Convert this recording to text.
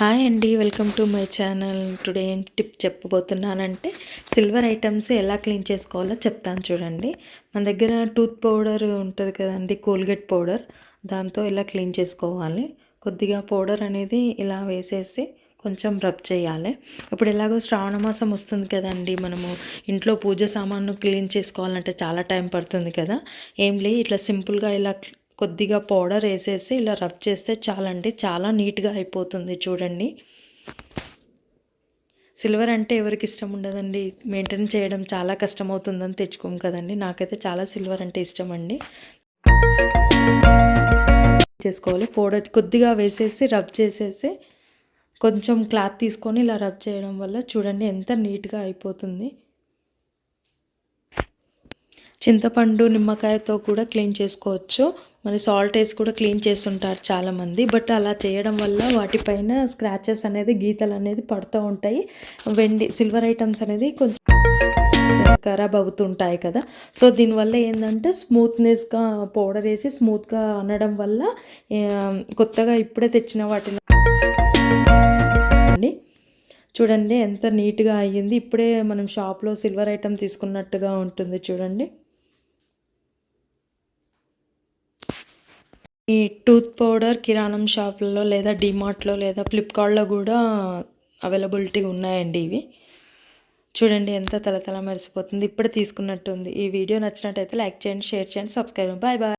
Hi అండి welcome to my channel. Today ఏం tip చెప్పబోతున్నానంటే సిల్వర్ ఐటమ్స్ ఎలా క్లీన్ చేసుకోవాలో చెప్తాను చూడండి. మన దగ్గర టూత్ పౌడర్ ఉంటుంది కదండి కోల్గేట్ పౌడర్. దాంతో ఇలా క్లీన్ చేసుకోవాలి. కొద్దిగా పౌడర్ అనేది ఇలా వేసేసి కొంచెం రబ్ చేయాలి. ఇప్పుడు ఎలాగో శ్రావణ మాసం వస్తుంది కదండి మనము ఇంట్లో పూజ సామాను క్లీన్ చేసుకోవాలంటే చాలా టైం పడుతుంది కదా. ఏం లే ఇట్లా సింపుల్గా ఇలా కొద్దిగా పౌడర్ వేసేసి ఇలా రబ్ చేస్తే చాలండి. చాలా నీట్గా అయిపోతుంది చూడండి. సిల్వర్ అంటే ఎవరికి ఇష్టం ఉండదండి. మెయింటైన్ చేయడం చాలా కష్టం అవుతుందని తెచ్చుకోము కదండి. నాకైతే చాలా సిల్వర్ అంటే ఇష్టం అండి. చేసుకోవాలి. పౌడర్ కొద్దిగా వేసేసి రబ్ చేసేసి కొంచెం క్లాత్ తీసుకొని ఇలా రబ్ చేయడం వల్ల చూడండి ఎంత నీట్గా అయిపోతుంది. చింతపండు నిమ్మకాయతో కూడా క్లీన్ చేసుకోవచ్చు. మరి సాల్ట్ వేసి కూడా క్లీన్ చేస్తుంటారు చాలామంది. బట్ అలా చేయడం వల్ల వాటిపైన స్క్రాచెస్ అనేది గీతలు అనేది పడుతూ ఉంటాయి. వెండి సిల్వర్ ఐటమ్స్ అనేది కొంచెం ఖరాబ్ అవుతుంటాయి కదా. సో దీనివల్ల ఏంటంటే స్మూత్నెస్గా పౌడర్ వేసి స్మూత్గా అనడం వల్ల కొత్తగా ఇప్పుడే తెచ్చిన వాటిని చూడండి ఎంత నీట్గా అయ్యింది. ఇప్పుడే మనం షాప్లో సిల్వర్ ఐటమ్ తీసుకున్నట్టుగా ఉంటుంది చూడండి. ఈ టూత్ పౌడర్ కిరాణం షాపుల్లో లేదా డిమార్ట్లో లేదా ఫ్లిప్కార్ట్లో కూడా అవైలబిలిటీ ఉన్నాయండి ఇవి. చూడండి ఎంత తలతల మెరిసిపోతుంది. ఇప్పుడే తీసుకున్నట్టుంది. ఈ వీడియో నచ్చినట్టయితే లైక్ చేయండి షేర్ చేయండి సబ్స్క్రైబ్ బాయ్ బాయ్.